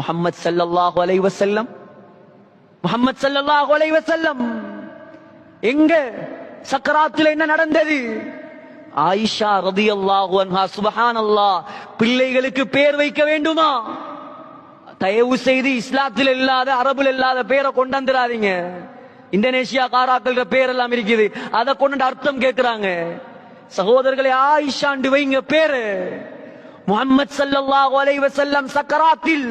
முகமது ஸல்லல்லாஹு அலைஹி வஸல்லம். முஹம்மது ஸல்லல்லாஹு அலைஹி வஸல்லம். எங்க? சக்கராத்தில் என்ன நடந்தது? ஆயிஷா ரதியல்லாஹு அன்ஹா சுபஹானல்லாஹ். பிள்ளைகளுக்கு பேர் வைக்க வேண்டுமா? தயவு செய்து இஸ்லாத்தில் இல்லாத அரபுல இல்லாத பேரை கொண்டாந்துடாதீங்க இந்தோனேஷியா காராக்கள் பேர் எல்லாம் இருக்குது. அதை கொண்டு அர்த்தம் கேட்கிறாங்க சகோதரர்களை ஆயிஷாண்டு வைங்க பேரு. முகமது ஸல்லல்லாஹு அலைஹி சக்கராத்தில்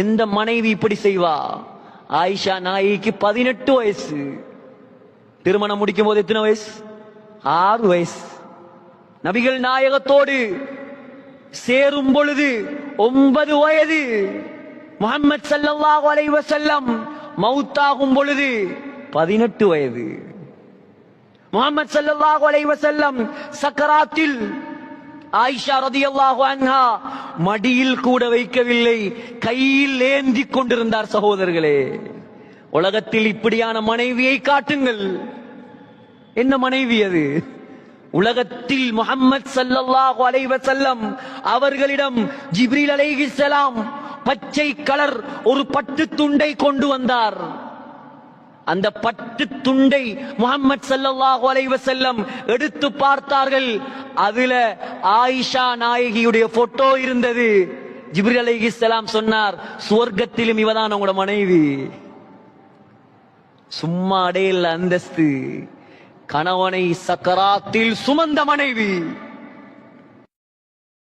எந்த மனைவி இப்படி செய்வா? ஆயிஷா நாயிக்கு பதினெட்டு வயசு. திருமணம் முடிக்கும் போது எத்தனை வயசு? ஆறு வயசு. நபிகள் நாயகத்தோடு சேரும் பொழுது ஒன்பது வயது. முகமது ஸல்லல்லாஹு அலைஹி செல்லம் மவுத்தாகும் பொழுது பதினெட்டு வயது. முகமது ஸல்லல்லாஹு அலைஹி வஸல்லம் சக்கராத்தில் ஆயிஷா ரதியல்லாஹு அன்ஹா மடியில் கூட வைக்கவில்லை கையில் ஏந்தி கொண்டிருந்தார் சகோதரர்களே. உலகத்தில் இப்படியான மனைவியை காட்டுங்கள். என்ன மனைவி அது? உலகத்தில் முகமது ஸல்லல்லாஹு அலைவ செல்லம் அவர்களிடம் ஜிப்ரில் அலைஹிஸ்ஸலாம் பச்சை கலர் ஒரு பட்டு துண்டை கொண்டு வந்தார். அந்த பட்டு துண்டை முகமது சல்லாஹூ அலைஹி வஸல்லம் எடுத்து பார்த்தார்கள். அதுல ஆயிஷா நாயகியுடைய போட்டோ இருந்தது. ஜிப்ரீல் அலைஹிஸ்ஸலாம் சொன்னார் சுவர்க்கத்திலும் இவதான் உங்களோட மனைவி. சும்மா அடையில் அந்தஸ்து. கணவனை சக்கராத்தில் சுமந்த மனைவி.